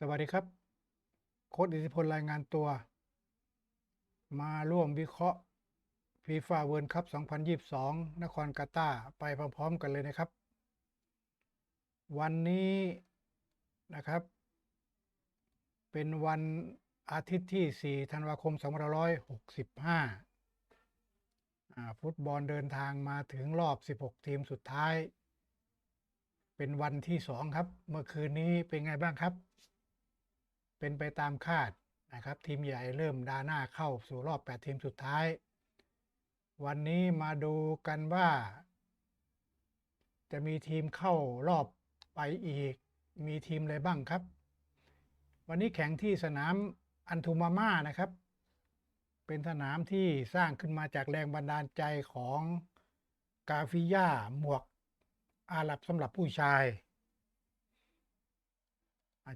สวัสดีครับ โค้ดอิทธิพลรายงานตัว มาร่วมวิเคราะห์ฟีฟ่าเวิร์คัพ 2022 นครกาตาร์ไปพร้อมๆกันเลยนะครับ วันนี้นะครับ เป็นวันอาทิตย์ที่ 4 ธันวาคม 2565อ่าฟุตบอลเดินทางมาถึงรอบ 16 ทีมสุดท้าย เป็นวันที่ 2 ครับ เมื่อคืนนี้เป็นไงบ้างครับ เป็นไปตามคาดนะครับทีมใหญ่เริ่มดาหน้าเข้าสู่รอบ 8 ทีมสุดท้าย วันนี้มาดูกันว่า จะมีทีมเข้ารอบไปอีก มีทีมอะไรบ้างครับ วันนี้แข่งที่สนามอันทูมาม่านะครับ เป็นสนามที่สร้างขึ้นมาจากแรงบันดาลใจของกาฟิยาหมวกอาหรับสำหรับผู้ชาย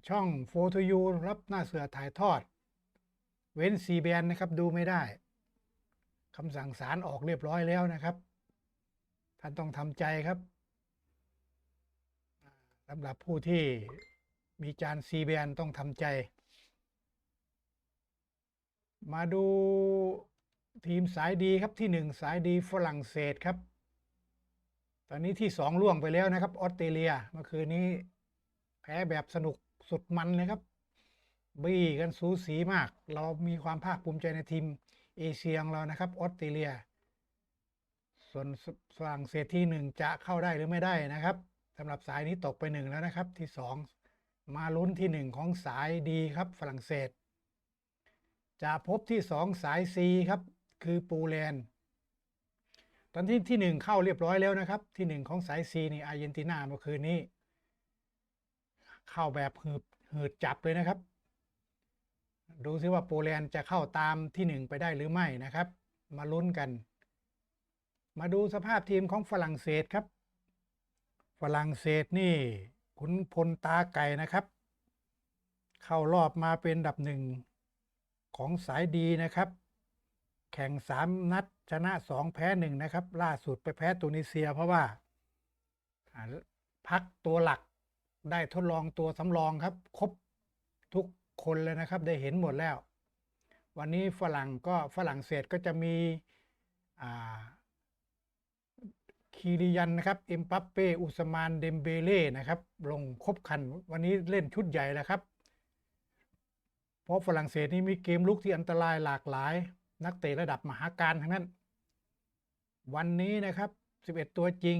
ช่องโฟทูยูรับหน้าเสือถ่ายทอด เว้นซีแบนนะครับดูไม่ได้คำสั่งศาลออกเรียบร้อยแล้วนะครับ ท่านต้องทำใจครับสำหรับผู้ที่มีจานซีแบนต้องทำใจ มาดูทีมสายดีครับที่หนึ่งสายดีฝรั่งเศสครับ ตอนนี้ที่สองล่วงไปแล้วนะครับออสเตรเลียเมื่อคืนนี้แพ้แบบสนุก สุดมันเลยครับบี้กันสูสีมาก เรามีความภาคภูมิใจในทีมเอเชียของเรานะครับออสเตรเลีย ส่วนฝรั่งเศสที่หนึ่งจะเข้าได้หรือไม่ได้นะครับสำหรับสายนี้ตกไปหนึ่งแล้วนะครับที่สองมาลุ้นที่หนึ่งของสายดีครับฝรั่งเศส จะพบที่สองสายซีครับ คือปูแลนด์ตอนที่ที่หนึ่งเข้าเรียบร้อยแล้วนะครับ ที่หนึ่งของสายซีนี่อาร์เจนตินาเมื่อคืนนี้ เข้าแบบหืบหืดจับเลยนะครับ ดูซิว่าโปแลนด์จะเข้าตามที่หนึ่งไปได้หรือไม่นะครับ มาลุ้นกัน มาดูสภาพทีมของฝรั่งเศสครับ ฝรั่งเศสนี่ขุนพลตาไก่นะครับ เข้ารอบมาเป็นดับหนึ่งของสายดีนะครับ แข่งสามนัดชนะสองแพ้หนึ่งนะครับ ล่าสุดไปแพ้ตูนิเซียเพราะว่าพักตัวหลัก ได้ทดลองตัวสำรองครับ ครบทุกคนเลยนะครับได้เห็นหมดแล้ว วันนี้ฝรั่งก็ฝรั่งเศสก็จะมีคีริยันนะครับเอ็มปัปเป้อุสมานเดมเบเล่นะครับลงครบคัน วันนี้เล่นชุดใหญ่แล้วครับ เพราะฝรั่งเศสนี่มีเกมลุกที่อันตรายหลากหลาย นักเตะระดับมหาการทั้งนั้น วันนี้นะครับ 11 ตัวจริง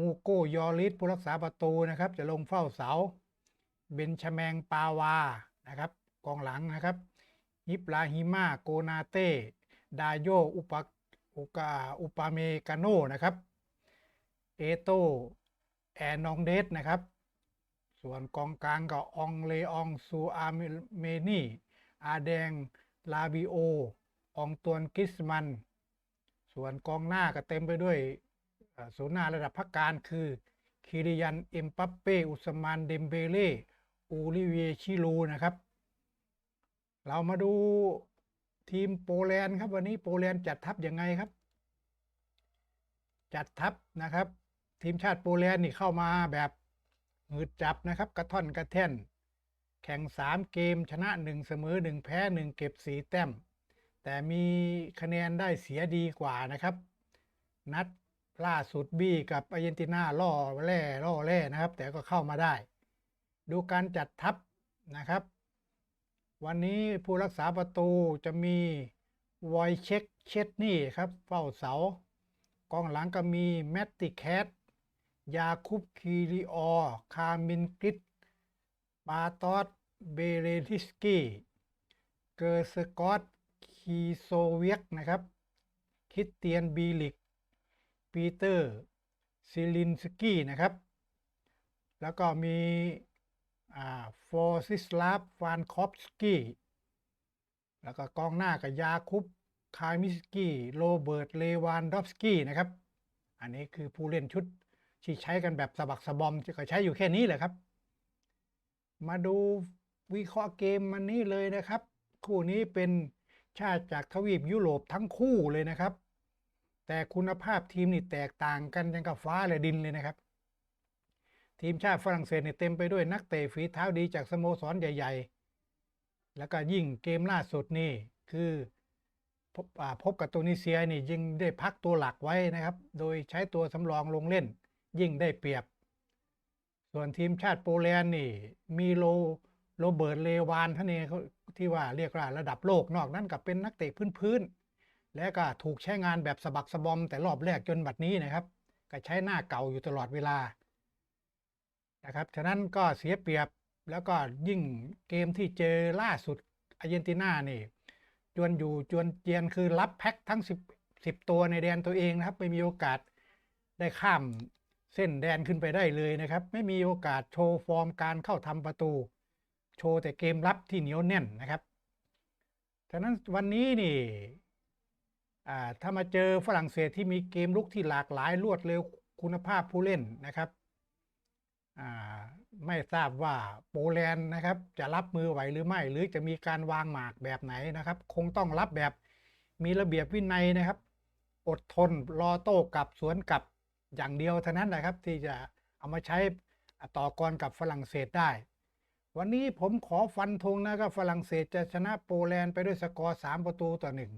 ฮูโก้ยอริสผู้รักษาประตูนะครับ จะลงเฝ้าเสา เบนชาแมงปาวานะครับกองหลังนะครับ ฮิปลาฮิมาโกนาเต้ ดาโยอุปอุกาอุปาเมกาโนนะครับ เอโตแอนองเดสนะครับ ส่วนกองกลางก็องเลองซูอาเมนี่ อาแดง ลาบิโอ องตวนกิสมัน ส่วนกองหน้าก็เต็มไปด้วย ศูนย์หน้าระดับพักการคือคิริยัน เอ็มปัปเป้ อุสมาน เดมเบเล่อูริเวียชิลูนะครับ เรามาดูทีมโปแลนด์ครับวันนี้โปแลนด์จัดทัพยังไงครับ จัดทัพนะครับ ทีมชาติโปแลนด์นี่เข้ามาแบบหืดจับนะครับ กระท่อนกระแท่น แข่ง 3 เกมชนะ 1 เสมอ 1 แพ้ 1 เก็บ4แต้ม แต่มีคะแนนได้เสียดีกว่านะครับ นัด ล่าสุดบี้กับอาร์เจนตินาล่อแร่ล่อแร่นะครับ แต่ก็เข้ามาได้ ดูการจัดทัพนะครับ วันนี้ผู้รักษาประตูจะมีวอยเช็คเชตนี่ครับ เฝ้าเสากองหลังก็มีแมตติแคทยาคุปคีริออร์คามินกริดปาตอสเบเรทิสกี้เกอร์สกอตคีโซเวียกนะครับคริสเตียนบีลิก ปีเตอร์ซิลินสกี้นะครับ แล้วก็มีฟอร์ซิสลาฟฟานคอฟสกี้แล้วก็กองหน้ากับยาคุปคามิสกี้โรเบิร์ตเลวานดอฟสกี้นะครับ อันนี้คือผู้เล่นชุดที่ใช้กันแบบสะบักสะบอมก็ใช้อยู่แค่นี้แหละครับ มาดูวิเคราะห์เกมมันนี้เลยนะครับ คู่นี้เป็นชาติจากทวีปยุโรปทั้งคู่เลยนะครับ แต่คุณภาพทีมนี่แตกต่างกันยังกับฟ้าและดินเลยนะครับ ทีมชาติฝรั่งเศสเนี่ยเต็มไปด้วยนักเตะฝีเท้าดีจากสโมสรใหญ่ ๆ แล้วก็ยิ่งเกมล่าสุดนี่คือพบอพบกับตูนิเซียนี่ยิ่งได้พักตัวหลักไว้นะครับ โดยใช้ตัวสำรองลงเล่น ยิ่งได้เปรียบ ส่วนทีมชาติโปแลนด์นี่ มีโลโรเบิร์ตเลวานท่านเองที่ว่าเรียกว่าระดับโลกนอกนั้นกับเป็นนักเตะพื้นๆ และก็ถูกใช้งานแบบสะบักสะบอมแต่รอบแรกจนบัดนี้นะครับ ก็ใช้หน้าเก่าอยู่ตลอดเวลานะครับ ฉะนั้นก็เสียเปรียบแล้วก็ยิ่งเกมที่เจอล่าสุดอาร์เจนตินานี่ จวนอยู่จวนเจียนคือรับแพ็คทั้ง 10 10 ตัวในแดนตัวเองนะครับ ไม่มีโอกาสได้ข้ามเส้นแดนขึ้นไปได้เลยนะครับ ไม่มีโอกาสโชว์ฟอร์มการเข้าทำประตู โชว์แต่เกมรับที่เหนียวแน่นนะครับฉะนั้นวันนี้นี่ ถ้ามาเจอฝรั่งเศสที่มีเกมลุกที่หลากหลายรวดเร็วคุณภาพผู้เล่นนะครับไม่ทราบว่าโปแลนด์นะครับจะรับมือไหวหรือไม่ หรือจะมีการวางหมากแบบไหนนะครับ คงต้องรับแบบมีระเบียบวินัยนะครับ อดทนรอโต้กลับสวนกลับอย่างเดียวเท่านั้นนะครับ ที่จะเอามาใช้ต่อกรกับฝรั่งเศสได้ วันนี้ผมขอฟันธงนะครับฝรั่งเศสจะชนะโปแลนด์ไปด้วยสกอร์ 3 ประตูต่อหนึ่ง